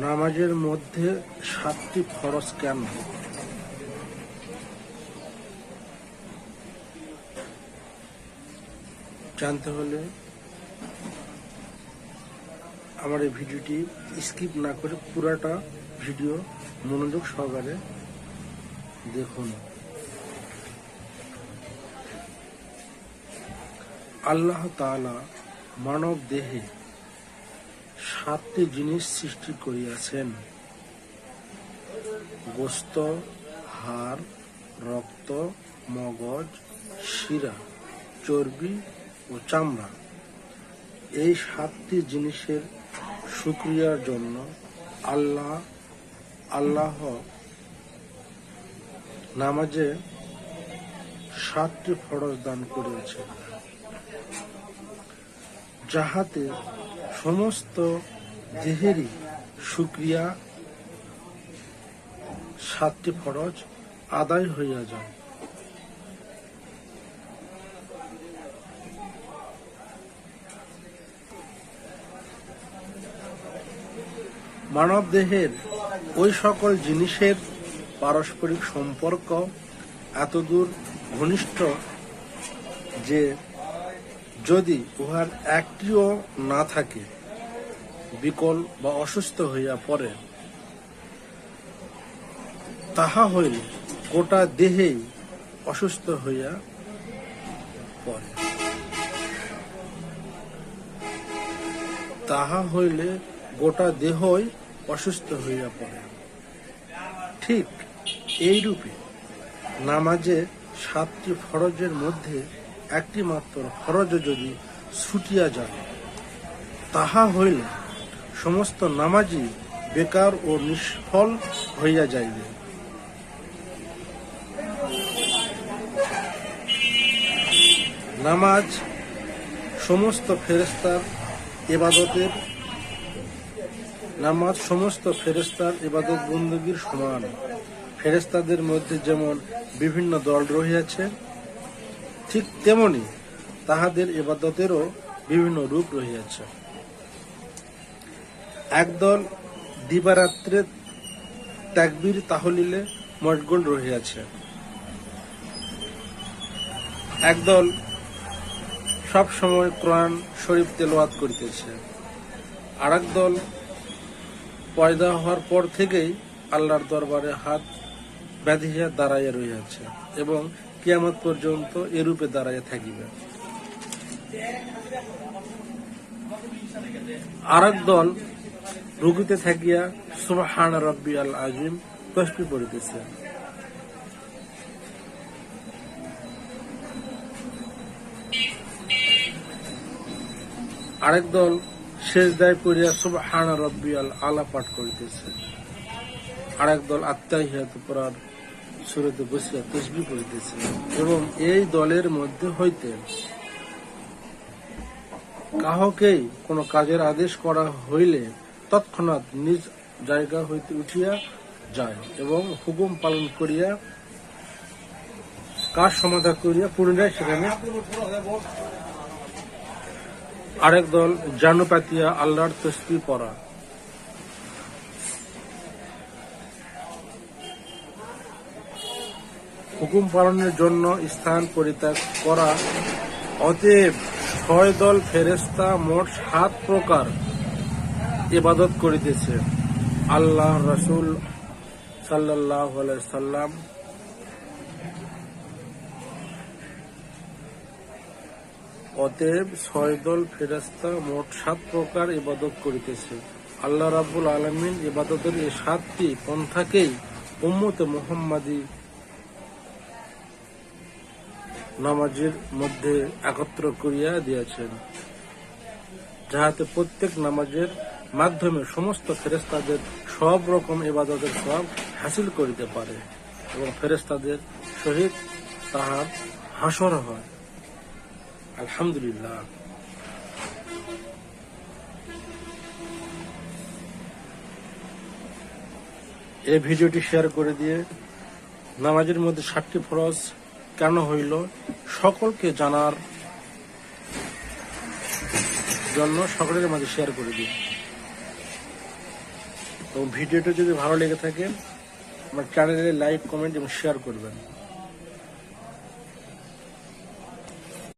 নামাজের মধ্যে সাতটি ফরজ কেন? জানতে হলে আমার এই ভিডিওটি স্কিপ না করে পুরাটা ভিডিও মনোযোগ সহকারে দেখুন। আল্লাহ তাআলা মানব দেহে সাতটি জিনিস সৃষ্টি করিয়াছেন। গোস্ত, হাড়, রক্ত, মগজ, শিরা, চর্বি ও চামড়া। এই সাতটি জিনিসের শুক্রিয়ার জন্য আল্লাহ আল্লাহ নামাজে সাতটি ফরজ দান করিয়াছেন। যাহাতে সমস্ত দেহেরই শুক্রিয়া সাতটি ফরজ আদায় হইয়া যায়। মানব দেহের ওই সকল জিনিসের পারস্পরিক সম্পর্ক এতদূর ঘনিষ্ঠ যে যদি উহার একটিও না থাকে, বিকল বা অসুস্থ হইয়া পড়ে, তাহা হইলে গোটা দেহেই অসুস্থ হইয়া পড়ে। তাহা হইলে গোটা দেহই অসুস্থ হইয়া পড়ে। ঠিক এই রূপে নামাজে সাতটি ফরজের মধ্যে একটি মাত্র ফরজ যদি ছুটিয়া যায়, তাহা হইলে সমস্ত নামাজই বেকার ও নিষ্ফল হইয়া যাইবে। নামাজ সমস্ত ফেরেস্তার এবাদতের নামাজ সমস্ত ফেরেস্তার এবাদত বন্দুগীর সমান। ফেরেস্তাদের মধ্যে যেমন বিভিন্ন দল রহিয়াছে ঠিক তেমনি তাহাদের এবাদতেরও বিভিন্ন রূপ রহিয়াছে। একদল দিবারাত্রে তাকবীর তাহলিলে মশগুল রহিয়াছে। একদল সব সময় কোরআন শরীফ তেলাওয়াত করিতেছে। আর দল পয়দা হওয়ার পর থেকেই আল্লাহর দরবারে হাত ব্যাধিয়া দাঁড়াইয়া রহিয়াছে এবং কিয়ামত পর্যন্ত এরূপে দাঁড়াইয়া থাকিবে। আরেক দল রুগুতে থাকিয়া, সুবহান রব্বি আল আজিম, তসবি পড়িতেছে। আরেক দল শেষ দায় করিয়া সুবহান রব্বি আল আলা পাঠ করিতেছে। আরেক দল আত্মাহিয়াত পড়ার সুরতে বসিয়া তসবি করিতেছে এবং এই দলের মধ্যে হইতে কাহকেই কোনো কাজের আদেশ করা হইলে তৎক্ষণাৎ নিজ জায়গা হইতে উঠিয়া যায় এবং হুকুম পালন করিয়া কাজ সমাধা করিয়া পুনরায় সেখানে আরেক দল জানু পাতিয়া আল্লাহর তসবি পড়া। হুকুম পালনের জন্য স্থান পরিত্যাগ করা। অতএব ছয় দল ফেরেস্তা মোট সাত প্রকার ইবাদত করিতেছে। আল্লাহ রসুল সাল্লাহ সাল্লাম অতএব ছয় দল ফেরেস্তা মোট সাত প্রকার ইবাদত করিতেছে। আল্লাহ রাব্বুল আলমিন ইবাদতের এই সাতটি পন্থাকেই উম্মতে মোহাম্মদী নামাজের মধ্যে একত্র করিয়া দিয়েছেন, যাহাতে প্রত্যেক নামাজের মাধ্যমে সমস্ত ফেরেস্তাদের সব রকম ইবাদতের সব হাসিল করিতে পারে এবং ফেরেস্তাদের সহিত তাহার হাসর হয়। আলহামদুলিল্লাহ। এই ভিডিওটি শেয়ার করে দিয়ে নামাজের মধ্যে ষাটটি ফরজ কেন হইল? সকলকে জানার জন্য সকলের মাঝে শেয়ার করে দিন এবং ভিডিওটা যদি ভালো লেগে থাকে, আমার চ্যানেলে লাইক কমেন্ট এবং শেয়ার করবেন।